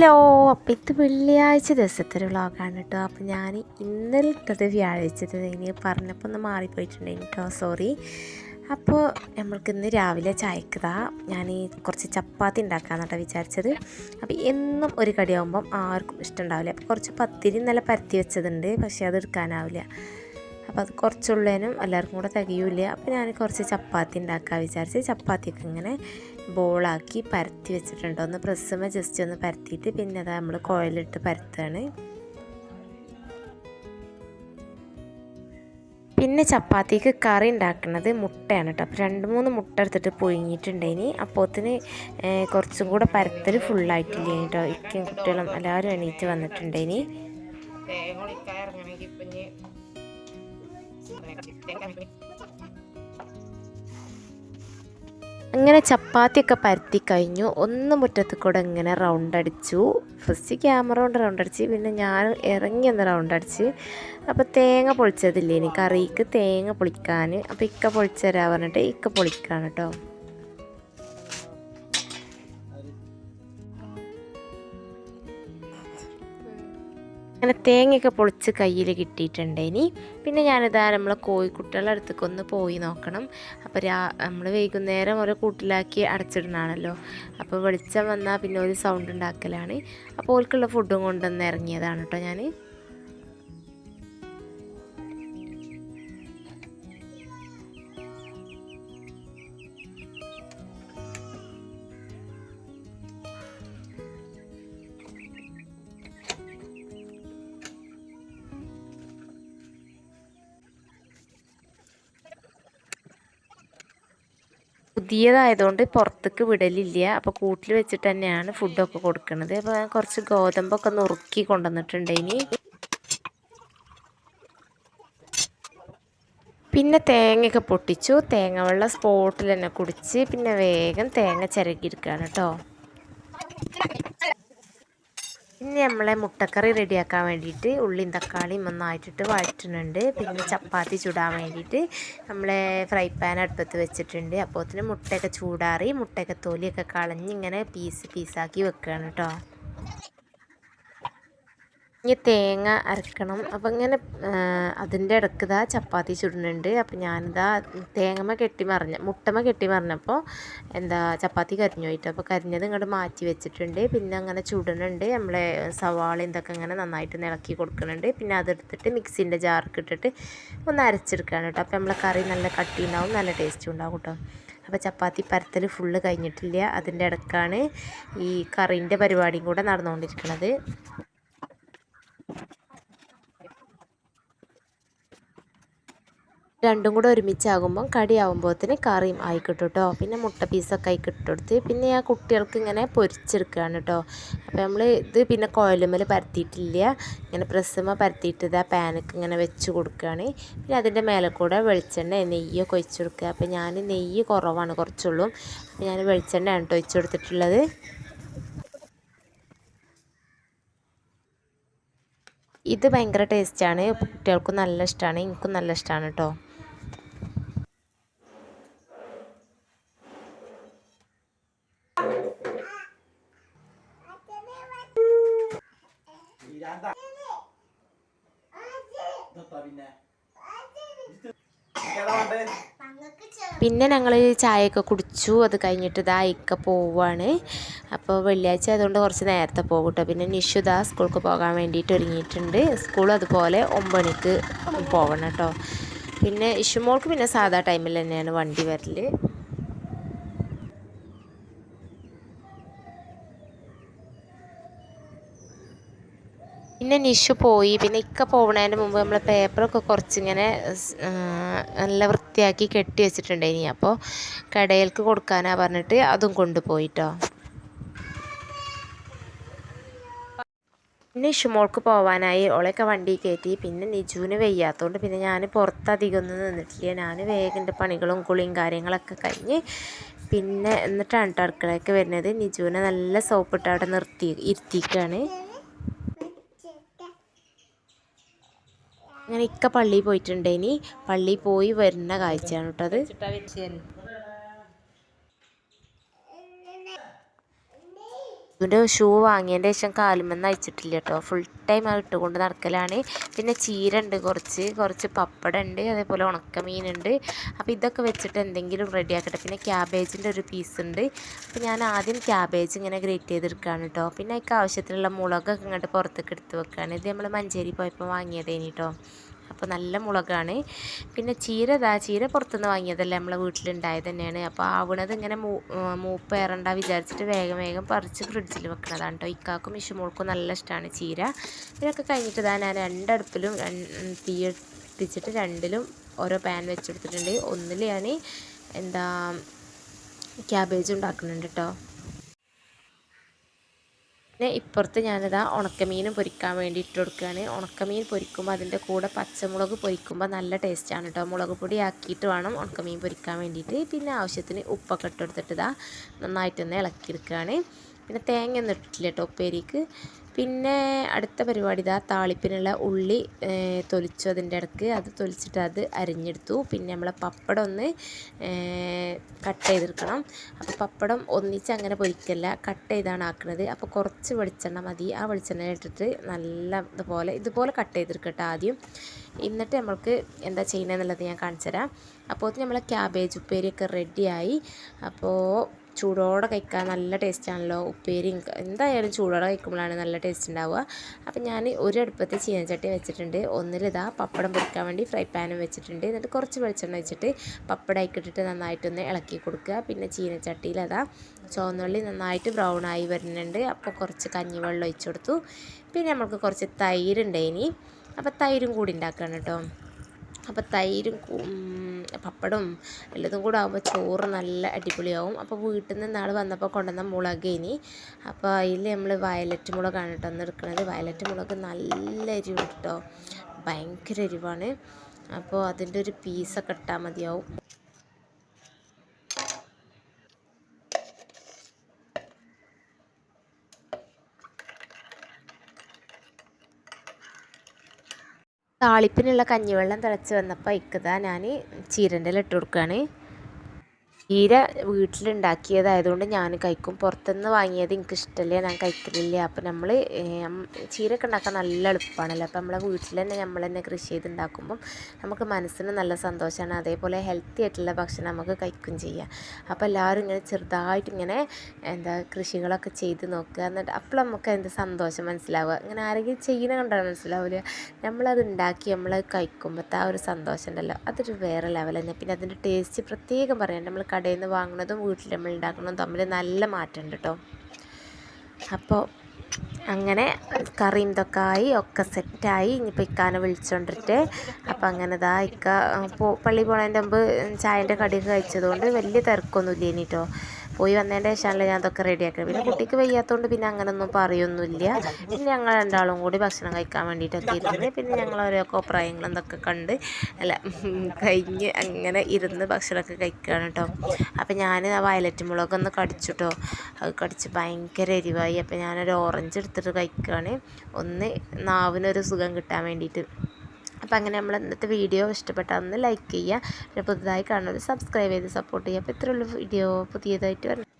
Hello അപ്പം ഇത് വെള്ളിയാഴ്ച ദിവസത്തെ ഒരു വ്ളോഗാണ് കേട്ടോ. അപ്പം ഞാൻ ഇന്നലത്തത് വ്യാഴാഴ്ചത്തെ ഇനി പറഞ്ഞപ്പോൾ ഒന്ന് മാറിപ്പോയിട്ടുണ്ടായിരുന്നു കേട്ടോ സോറി അപ്പോൾ നമ്മൾക്ക് ഇന്ന് രാവിലെ ചായക്കതാ ഞാൻ ഈ കുറച്ച് ചപ്പാത്തി ഉണ്ടാക്കാമെന്നാട്ടോ വിചാരിച്ചത്. അപ്പോൾ എന്നും ഒരു കടിയാകുമ്പം ആർക്കും ഇഷ്ടമുണ്ടാവില്ല അപ്പോൾ കുറച്ച് പത്തിരി നല്ല പരത്തി വെച്ചതുണ്ട് പക്ഷേ അത് എടുക്കാനാവില്ല. അപ്പോൾ അത് കുറച്ചുള്ളതിനും എല്ലാവർക്കും കൂടെ തികയൂല അപ്പോൾ ഞാൻ കുറച്ച് ചപ്പാത്തി ഉണ്ടാക്കാൻ വിചാരിച്ച് ചപ്പാത്തിയൊക്കെ ഇങ്ങനെ ബോളാക്കി പരത്തി വെച്ചിട്ടുണ്ട്. ഒന്ന് പ്രസ്സുമ ജസ്റ്റ് ഒന്ന് പരത്തിയിട്ട് പിന്നെ അത് നമ്മൾ കോയിലിട്ട് പരത്താണ് പിന്നെ ചപ്പാത്തിക്ക് കറി ഉണ്ടാക്കുന്നത് മുട്ടയാണ് കേട്ടോ. അപ്പോൾ രണ്ട് മൂന്ന് മുട്ട എടുത്തിട്ട് പുഴുങ്ങിയിട്ടുണ്ടേനി. അപ്പോത്തിന് കുറച്ചും കൂടെ പരത്തൽ ഫുള്ളായിട്ടില്ലേ കേട്ടോ. ഇക്കും കുട്ടികളും എല്ലാവരും എണീറ്റ് വന്നിട്ടുണ്ടേനി. അങ്ങനെ ചപ്പാത്തിയൊക്കെ പരത്തി കഴിഞ്ഞു. ഒന്ന് മുറ്റത്ത് കൂടെ ഇങ്ങനെ റൗണ്ട് അടിച്ചു. ഫസ്റ്റ് ക്യാമറ കൊണ്ട് റൗണ്ട് അടിച്ച് പിന്നെ ഞാൻ ഇറങ്ങി ഒന്ന് റൗണ്ട് അടിച്ച്. അപ്പോൾ തേങ്ങ പൊളിച്ചതില്ലേ? ഇനി കറിക്ക് തേങ്ങ പൊളിക്കാൻ. അപ്പോൾ ഇക്ക പൊളിച്ചു തരാ പറഞ്ഞിട്ട് ഇക്ക പൊളിക്കാണ് കേട്ടോ അങ്ങനെ തേങ്ങയൊക്കെ പൊളിച്ച് കയ്യിൽ കിട്ടിയിട്ടുണ്ട് ഇനി. പിന്നെ ഞാനിതാ നമ്മളെ കോഴിക്കുട്ടികളുടെ അടുത്തേക്ക് ഒന്ന് പോയി നോക്കണം. അപ്പോൾ രാ നമ്മൾ വൈകുന്നേരം ഓരോ കൂട്ടിലാക്കി അടച്ചിടണാണല്ലോ അപ്പോൾ വെളിച്ചം വന്നാൽ പിന്നെ ഒരു സൗണ്ട് ഉണ്ടാക്കലാണ്. അപ്പോൾ ഓൽക്കുള്ള ഫുഡും കൊണ്ടുവന്ന് ഇറങ്ങിയതാണ് കേട്ടോ ഞാൻ പുതിയതായതുകൊണ്ട് പുറത്തേക്ക് വിടലില്ല. അപ്പോൾ കൂട്ടിൽ വെച്ചിട്ട് തന്നെയാണ് ഫുഡൊക്കെ കൊടുക്കുന്നത് അപ്പോൾ ഞാൻ കുറച്ച് ഗോതമ്പൊക്കെ നുറുക്കി കൊണ്ടുവന്നിട്ടുണ്ട് ഇനി. പിന്നെ തേങ്ങയൊക്കെ പൊട്ടിച്ചു. തേങ്ങ വെള്ളം സ്പോട്ടിൽ തന്നെ കുടിച്ച് പിന്നെ വേഗം തേങ്ങ ചിരകിയിരിക്കുകയാണ് കേട്ടോ. പിന്നെ നമ്മളെ മുട്ടക്കറി റെഡിയാക്കാൻ വേണ്ടിയിട്ട് ഉള്ളിയും തക്കാളിയും ഒന്നായിട്ടിട്ട് വഴറ്റുന്നുണ്ട്. പിന്നെ ചപ്പാത്തി ചുടാൻ വേണ്ടിയിട്ട് നമ്മളെ ഫ്രൈ പാൻ അടുപ്പത്ത് വെച്ചിട്ടുണ്ട്. അപ്പോത്തിന് മുട്ടയൊക്കെ ചൂടാറി മുട്ടയൊക്കെ തൊലിയൊക്കെ കളഞ്ഞ് ഇങ്ങനെ പീസ് പീസാക്കി വെക്കുകയാണ് കേട്ടോ ഇനി തേങ്ങ അരക്കണം. അപ്പം ഇങ്ങനെ അതിന്റെ ഇടയ്ക്ക് ഇതാ ചപ്പാത്തി ചുടുന്നുണ്ട്. അപ്പം ഞാനിതാ തേങ്ങമ്മ കെട്ടി മറിഞ്ഞ മുട്ടമ്മ കെട്ടി മറിഞ്ഞപ്പോൾ എന്താ ചപ്പാത്തി കരിഞ്ഞു പോയിട്ട്. അപ്പോൾ കരിഞ്ഞത് ഇങ്ങോട്ട് മാറ്റി വെച്ചിട്ടുണ്ട്. പിന്നെ അങ്ങനെ ചുടുന്നുണ്ട്. നമ്മളെ സവാള ഇതൊക്കെ ഇങ്ങനെ നന്നായിട്ട് ഇളക്കി കൊടുക്കുന്നുണ്ട്. പിന്നെ അതെടുത്തിട്ട് മിക്സിന്റെ ജാർക്ക് ഇട്ടിട്ട് ഒന്ന് അരച്ചെടുക്കുകയാണ് കേട്ടോ. അപ്പോൾ നമ്മളെ കറി നല്ല കട്ടി ഉണ്ടാവും നല്ല ടേസ്റ്റും ഉണ്ടാവും കേട്ടോ. അപ്പോൾ ചപ്പാത്തി പരത്തൽ ഫുള്ള് കഴിഞ്ഞിട്ടില്ല. അതിന്റെ ഇടക്കാണ് ഈ കറീന്റെ പരിപാടിയും കൂടെ നടന്നുകൊണ്ടിരിക്കുന്നത് രണ്ടും കൂടെ ഒരുമിച്ചാകുമ്പം കടിയാകുമ്പോഴത്തേന് കറിയും ആയിക്കിട്ടും കേട്ടോ പിന്നെ മുട്ട പീസൊക്കെ ആയിക്കിട്ട് കൊടുത്ത് പിന്നെ ആ കുട്ടികൾക്ക് ഇങ്ങനെ പൊരിച്ചെടുക്കുകയാണ് കേട്ടോ അപ്പോൾ നമ്മൾ ഇത് പിന്നെ കോയലുമ്മൽ പരത്തിയിട്ടില്ല. ഇങ്ങനെ പ്രസ്സുമ്മ പരത്തിയിട്ട് ആ പാനൊക്കെ ഇങ്ങനെ വെച്ച് കൊടുക്കുകയാണ്. പിന്നെ അതിന്റെ മേലെ കൂടെ വെളിച്ചെണ്ണ നെയ്യൊക്കെ ഒഴിച്ചു കൊടുക്കുക. അപ്പോൾ ഞാൻ നെയ്യ് കുറവാണ് കുറച്ചുള്ളൂ. അപ്പോൾ ഞാൻ വെളിച്ചെണ്ണയാണ് കേട്ടോ ഒഴിച്ച് കൊടുത്തിട്ടുള്ളത്. ഇത് ഭയങ്കര ടേസ്റ്റാണ്. കുട്ടികൾക്കും നല്ല ഇഷ്ടമാണ് എനിക്കും നല്ല ഇഷ്ടമാണ് കേട്ടോ പിന്നെ ഞങ്ങൾ ചായയൊക്കെ കുടിച്ചു. അത് കഴിഞ്ഞിട്ട് ഇതാ ഇക്ക പോവാണ്. അപ്പോൾ വെള്ളിയാഴ്ച അതുകൊണ്ട് കുറച്ച് നേരത്തെ പോകും കേട്ടോ. പിന്നെ നിഷുദ സ്കൂൾക്ക് പോകാൻ വേണ്ടിയിട്ട് ഒരുങ്ങിയിട്ടുണ്ട്. സ്കൂൾ അതുപോലെ ഒമ്പണിക്ക് പോകണം കേട്ടോ. പിന്നെ ഇഷുമോൾക്ക് പിന്നെ സാധാ ടൈമിൽ തന്നെയാണ് വണ്ടി വരൽ. പിന്നെ നിഷു പോയി. പിന്നെ ഇക്ക പോകണതിന് മുമ്പ് നമ്മൾ പേപ്പറൊക്കെ കുറച്ചിങ്ങനെ നല്ല വൃത്തിയാക്കി കെട്ടി വെച്ചിട്ടുണ്ടായിനി. അപ്പോൾ കടയിൽക്ക് കൊടുക്കാനാ പറഞ്ഞിട്ട് അതും കൊണ്ടുപോയിട്ടോ പിന്നെ ഇഷുമോൾക്ക് പോവാനായി ഓളെയൊക്കെ വണ്ടി കയറ്റി. പിന്നെ നിജുവിന് വയ്യാത്തതുകൊണ്ട് പിന്നെ ഞാൻ പുറത്തധികം ഒന്നും നിന്നിട്ടില്ല ഞാൻ വേഗന്റെ പണികളും കുളിയും കാര്യങ്ങളൊക്കെ കഴിഞ്ഞ് പിന്നെ എന്നിട്ടാണ് കേട്ടോ അടുക്കളയൊക്കെ വരുന്നത്. നിജുവിനെ നല്ല സോപ്പിട്ട് അവിടെ നിർത്തി ഇരുത്തിക്കാണ്. അങ്ങനെ ഇക്ക പള്ളിയിൽ പോയിട്ടുണ്ട് ഇനി. പള്ളിയിൽ പോയി വരുന്ന കാഴ്ചയാണ് കേട്ടോ അത്. ഇവന്റെ ഷൂ വാങ്ങിയതിന്റെ ശേഷം കാലുമെന്ന് അയച്ചിട്ടില്ല കേട്ടോ. ഫുൾ ടൈം അത് ഇട്ടുകൊണ്ട് നടക്കലാണ്. പിന്നെ ചീര ഉണ്ട് കുറച്ച് കുറച്ച് പപ്പടം ഉണ്ട് അതേപോലെ ഉണക്കമീനുണ്ട്. അപ്പോൾ ഇതൊക്കെ വെച്ചിട്ട് എന്തെങ്കിലും റെഡി ആക്കട്ടെ. പിന്നെ ക്യാബേജിന്റെ ഒരു പീസ് ഉണ്ട്. അപ്പോൾ ഞാൻ ആദ്യം ക്യാബേജ് ഇങ്ങനെ ഗ്രേറ്റ് ചെയ്തെടുക്കുകയാണ് കേട്ടോ. പിന്നെ അതിക്ക് ആവശ്യത്തിനുള്ള മുളകൊക്കെ ഇങ്ങോട്ട് പുറത്തേക്ക് എടുത്ത് വെക്കുകയാണ്. ഇത് നമ്മൾ മഞ്ചേരി പോയപ്പോൾ വാങ്ങിയതേനി കേട്ടോ. അപ്പോൾ നല്ല മുളകാണ്. പിന്നെ ചീര ഇതാ ചീര പുറത്തുനിന്ന് വാങ്ങിയതല്ല നമ്മളെ വീട്ടിലുണ്ടായത് തന്നെയാണ്. അപ്പോൾ ആവണത് ഇങ്ങനെ മൂപ്പേറണ്ട വിചാരിച്ചിട്ട് വേഗം വേഗം പറിച്ച് ഫ്രിഡ്ജിൽ വെക്കണതാണ് കേട്ടോ. ഇക്കാക്കും ഇഷുമോൾക്കും നല്ല ഇഷ്ടമാണ് ചീര. ഇതൊക്കെ കഴിഞ്ഞിട്ട് ഇതാ ഞാൻ രണ്ടടുപ്പിലും തീ രണ്ടിലും ഓരോ പാൻ വെച്ചെടുത്തിട്ടുണ്ട് ഒന്നിൽ എന്താ ക്യാബേജ് ഉണ്ടാക്കുന്നുണ്ട് കേട്ടോ. പിന്നെ ഇപ്പുറത്ത് ഞാനിതാ ഉണക്കമീനും പൊരിക്കാൻ വേണ്ടി ഇട്ട് കൊടുക്കുകയാണ്. ഉണക്കമീൻ പൊരിക്കുമ്പോൾ അതിന്റെ കൂടെ പച്ചമുളക് പൊരിക്കുമ്പോൾ നല്ല ടേസ്റ്റാണ് കേട്ടോ മുളക് പൊടി ആക്കിയിട്ട് വേണം ഉണക്കമീൻ പൊരിക്കാൻ വേണ്ടിയിട്ട്. പിന്നെ ആവശ്യത്തിന് ഉപ്പൊക്കെ ഇട്ട് ഇതാ നന്നായിട്ടൊന്ന് ഇളക്കിയെടുക്കുകയാണ്. പിന്നെ തേങ്ങ ഒന്നും ഇട്ടിട്ടില്ല കേട്ടോ ഉപ്പേരിക്ക്. പിന്നെ അടുത്ത പരിപാടി ഇതാ താളിപ്പിനുള്ള ഉള്ളി തൊലിച്ചു അതിന്റെ ഇടയ്ക്ക് അത് തൊലിച്ചിട്ട് അത് അരിഞ്ഞെടുത്തു. പിന്നെ നമ്മളെ പപ്പടം ഒന്ന് കട്ട് ചെയ്തെടുക്കണം. അപ്പോൾ പപ്പടം ഒന്നിച്ച് അങ്ങനെ പൊരിക്കല്ല കട്ട് ചെയ്താണ് ആക്കുന്നത് അപ്പോൾ കുറച്ച് വെളിച്ചെണ്ണ മതി. ആ വെളിച്ചെണ്ണ ഇട്ടിട്ട് നല്ല ഇതുപോലെ ഇതുപോലെ കട്ട് ചെയ്തെടുക്കട്ടെ ആദ്യം. എന്നിട്ട് നമ്മൾക്ക് എന്താ ചെയ്യുന്നതെന്നുള്ളത് ഞാൻ കാണിച്ചു തരാം അപ്പോൾ നമ്മളെ ക്യാബേജ് ഉപ്പേരിയൊക്കെ റെഡിയായി അപ്പോൾ ചൂടോടെ കഴിക്കാൻ നല്ല ടേസ്റ്റാണല്ലോ. ഉപ്പേരി എന്തായാലും ചൂടോടെ കഴിക്കുമ്പോഴാണ് നല്ല ടേസ്റ്റ് ഉണ്ടാവുക. അപ്പം ഞാൻ ഒരു അടുപ്പത്ത് ചീനച്ചട്ടി വെച്ചിട്ടുണ്ട്. ഒന്നിലിതാ പപ്പടം പൊരിക്കാൻ വേണ്ടി ഫ്രൈ പാനും വെച്ചിട്ടുണ്ട്. എന്നിട്ട് കുറച്ച് വെളിച്ചെണ്ണ വെച്ചിട്ട് പപ്പടം ഇട്ടിട്ട് നന്നായിട്ടൊന്ന് ഇളക്കി കൊടുക്കുക. പിന്നെ ചീനച്ചട്ടിയിൽ അതാ ചുവന്നുള്ളി നന്നായിട്ട് ബ്രൗൺ ആയി വരുന്നുണ്ട്. അപ്പോൾ കുറച്ച് കഞ്ഞിവെള്ളം ഒഴിച്ചു കൊടുത്തു. പിന്നെ നമുക്ക് കുറച്ച് തൈരുണ്ട് ഇനി അപ്പോൾ തൈരും കൂടി ഉണ്ടാക്കണം കേട്ടോ അപ്പോൾ തൈരും പപ്പടവും എല്ലതും കൂടെ ആകുമ്പോൾ ചോറ് നല്ല അടിപൊളിയാവും. അപ്പോൾ വീട്ടിൽ നിന്ന് നാൾ വന്നപ്പോൾ കൊണ്ടുവന്ന ഇനി. അപ്പോൾ അതിൽ നമ്മൾ വയലറ്റ് മുളകാണ് കേട്ടോ ഒന്ന് എടുക്കുന്നത് വയലറ്റ് മുളക് നല്ല എരിവ് കേട്ടോ. ഭയങ്കര എരിവാണ്. അപ്പോൾ അതിന്റെ ഒരു പീസൊക്കെ ഇട്ടാൽ മതിയാവും. താളിപ്പിനുള്ള കഞ്ഞിവെള്ളം തിളച്ച് വന്നപ്പോൾ ഇക്കതാ ഞാൻ ചീരന്റെ ഇട്ട് കൊടുക്കുകയാണ്. ചീര വീട്ടിലുണ്ടാക്കിയതായതുകൊണ്ട് ഞാൻ കഴിക്കും. പുറത്തുനിന്ന് വാങ്ങിയത് എനിക്ക് ഇഷ്ടമല്ല ഞാൻ കഴിക്കലില്ല. അപ്പോൾ നമ്മൾ ചീരയൊക്കെ ഉണ്ടാക്കാൻ നല്ല എളുപ്പമാണല്ലോ. അപ്പോൾ നമ്മളെ വീട്ടിൽ തന്നെ നമ്മൾ തന്നെ കൃഷി ചെയ്തുണ്ടാക്കുമ്പം നമുക്ക് മനസ്സിന് നല്ല സന്തോഷമാണ്. അതേപോലെ ഹെൽത്തി ആയിട്ടുള്ള ഭക്ഷണം നമുക്ക് കഴിക്കും ചെയ്യാം. അപ്പോൾ എല്ലാവരും ഇങ്ങനെ ചെറുതായിട്ട് ഇങ്ങനെ എന്താ കൃഷികളൊക്കെ ചെയ്ത് നോക്കുക എന്നിട്ട് അപ്പോൾ നമുക്ക് അതിന്റെ സന്തോഷം മനസ്സിലാവുക. ഇങ്ങനെ ആരെങ്കിലും ചെയ്യുന്ന കണ്ടാൽ മനസ്സിലാവില്ല. നമ്മളത് ഉണ്ടാക്കി നമ്മൾ കഴിക്കുമ്പോഴത്തെ ആ ഒരു സന്തോഷം ഉണ്ടല്ലോ. അതൊരു വേറെ ലെവൽ തന്നെ. പിന്നെ അതിന്റെ ടേസ്റ്റ് പ്രത്യേകം പറയാം. നമ്മൾ കടയിൽ നിന്ന് വാങ്ങുന്നതും വീട്ടിൽ നമ്മൾ ഉണ്ടാക്കുന്നതും തമ്മിൽ നല്ല മാറ്റമുണ്ട് കേട്ടോ. അപ്പോൾ അങ്ങനെ കറിയും ഇതൊക്കെ ആയി ഒക്കെ സെറ്റായി ഇനിയിപ്പോൾ ഇക്കാനെ വിളിച്ചുകൊണ്ടിട്ട് അപ്പം അങ്ങനെ ഇതാ ഇക്ക പള്ളി പോണതിന്റെ മുമ്പ് ചായന്റെ കടിയൊക്കെ കഴിച്ചതുകൊണ്ട് വലിയ തിരക്കൊന്നുമില്ല ഇനി കേട്ടോ പോയി വന്നതിന്റെ ശേഷമല്ലേ ഞാൻ അതൊക്കെ റെഡിയാക്കണം പിന്നെ കുട്ടിക്ക് വയ്യാത്തതുകൊണ്ട് പിന്നെ അങ്ങനൊന്നും പറയൊന്നുമില്ല പിന്നെ ഞങ്ങൾ രണ്ടാളും കൂടി ഭക്ഷണം കഴിക്കാൻ വേണ്ടിയിട്ടൊക്കെ ഇരുന്ന് പിന്നെ ഞങ്ങൾ ഓരോ കോപ്രായങ്ങളും എന്തൊക്കെ കണ്ട് അല്ല കഴിഞ്ഞ് അങ്ങനെ ഇരുന്ന് ഭക്ഷണമൊക്കെ കഴിക്കുകയാണ് കേട്ടോ അപ്പം ഞാൻ ആ വയലറ്റ് മുളകൊന്ന് കടിച്ചു കേട്ടോ അത് കടിച്ച് ഭയങ്കര എരിവായി. അപ്പം ഞാനൊരു ഓറഞ്ച് എടുത്തിട്ട് കഴിക്കുകയാണ് ഒന്ന് നാവിനൊരു സുഖം കിട്ടാൻ വേണ്ടിയിട്ട്. അപ്പോൾ അങ്ങനെ നമ്മൾ ഇന്നത്തെ വീഡിയോ ഇഷ്ടപ്പെട്ടാൽ ഒന്ന് ലൈക്ക് ചെയ്യുക. പിന്നെ പുതുതായി കാണുന്നത് സബ്സ്ക്രൈബ് ചെയ്ത് സപ്പോർട്ട് ചെയ്യുക. അപ്പോൾ ഇത്രയുള്ള വീഡിയോ. പുതിയതായിട്ട് വരണം